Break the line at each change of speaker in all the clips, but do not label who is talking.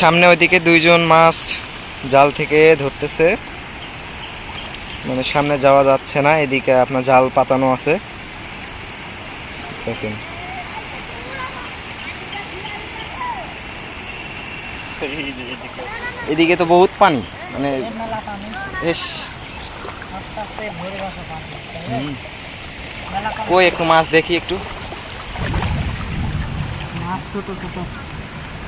সামনে ওইদিকে দুইজন মাছ জাল থেকে ধরতেছে। মানে সামনে যাওয়া যাচ্ছে না, এদিকে আপনার জাল পাতানো আছে। এদিকে তো বহুত পানি মানে বেশ কই একটু মাছ দেখি একটু।
মাছ ছোট ছোট।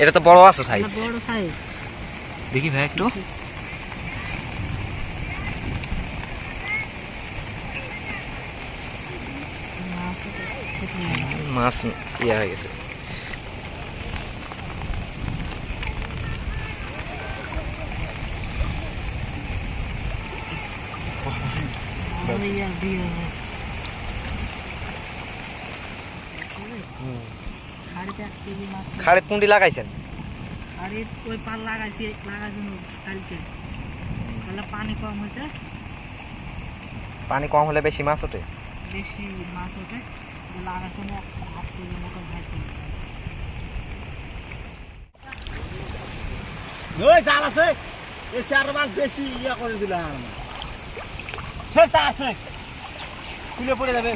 এটা তো বড় আছে সাইজ দেখি ভাই একটু।
মাছ
ইয়ে হয়ে গেছে।
আর ওই আর দিয়ে হবে। খাড়িতে এক কেজি মাছ
খাড়ে তুন্ডি লাগাইছেন
পানি কম
হলে বেশি মাছ ওঠে
বেশি মাছ ওঠে তো লাগাইছে না হাফ কেজি মতো ঝাড়ছে
ওই জাল আছে, এই চার মাছ বেশি ইয়া করে দিলাম হে চা আছে। পড়ে যাবে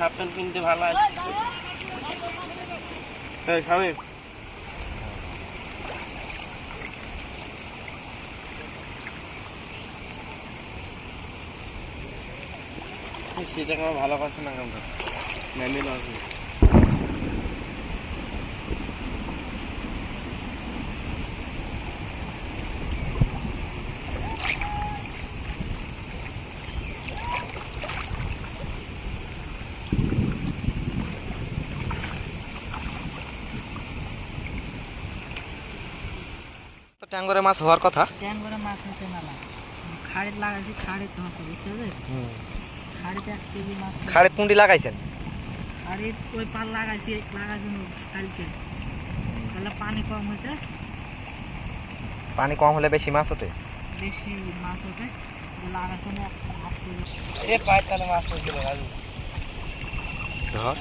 হাফ প্যান্ট কিনতে ভালো আছে। স্বামী সেটা আমার ভালো না কেমন
ট্যাঙ্গরে মাছ হওয়ার কথা?
ট্যাং করে মাছ হয়েছে মেলা। খাড়িতে লাগাইছি খাড়িতে হচ্ছে বুঝতে
খাড়ে তুন্ডি লাগাইছেন?
খাড়ি ওই পাল লাগাইছি লাগাইছি কালকে। তাহলে পানি কম হয়েছে?
পানি কম হলে বেশি মাছ ওঠে?
বেশি মাছ ওঠে। তো লাগাইছে না
এ মাছ
ধর।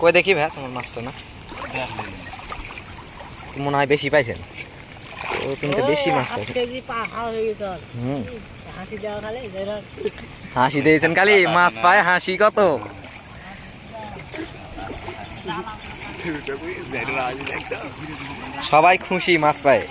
কই দেখি ভাই তোমার মাছটা না? মনে হয় বেশি পাইছেন। ও তুমি তো বেশি মাছ
হাফ
পাইছেন
কেজি পা হাওয়া গেছে। আর।
হুম।
হাসি দেওয়া খালি
হাসি দিয়েছেন খালি মাছ পায় হাসি কত? সবাই খুশি মাছ পায়।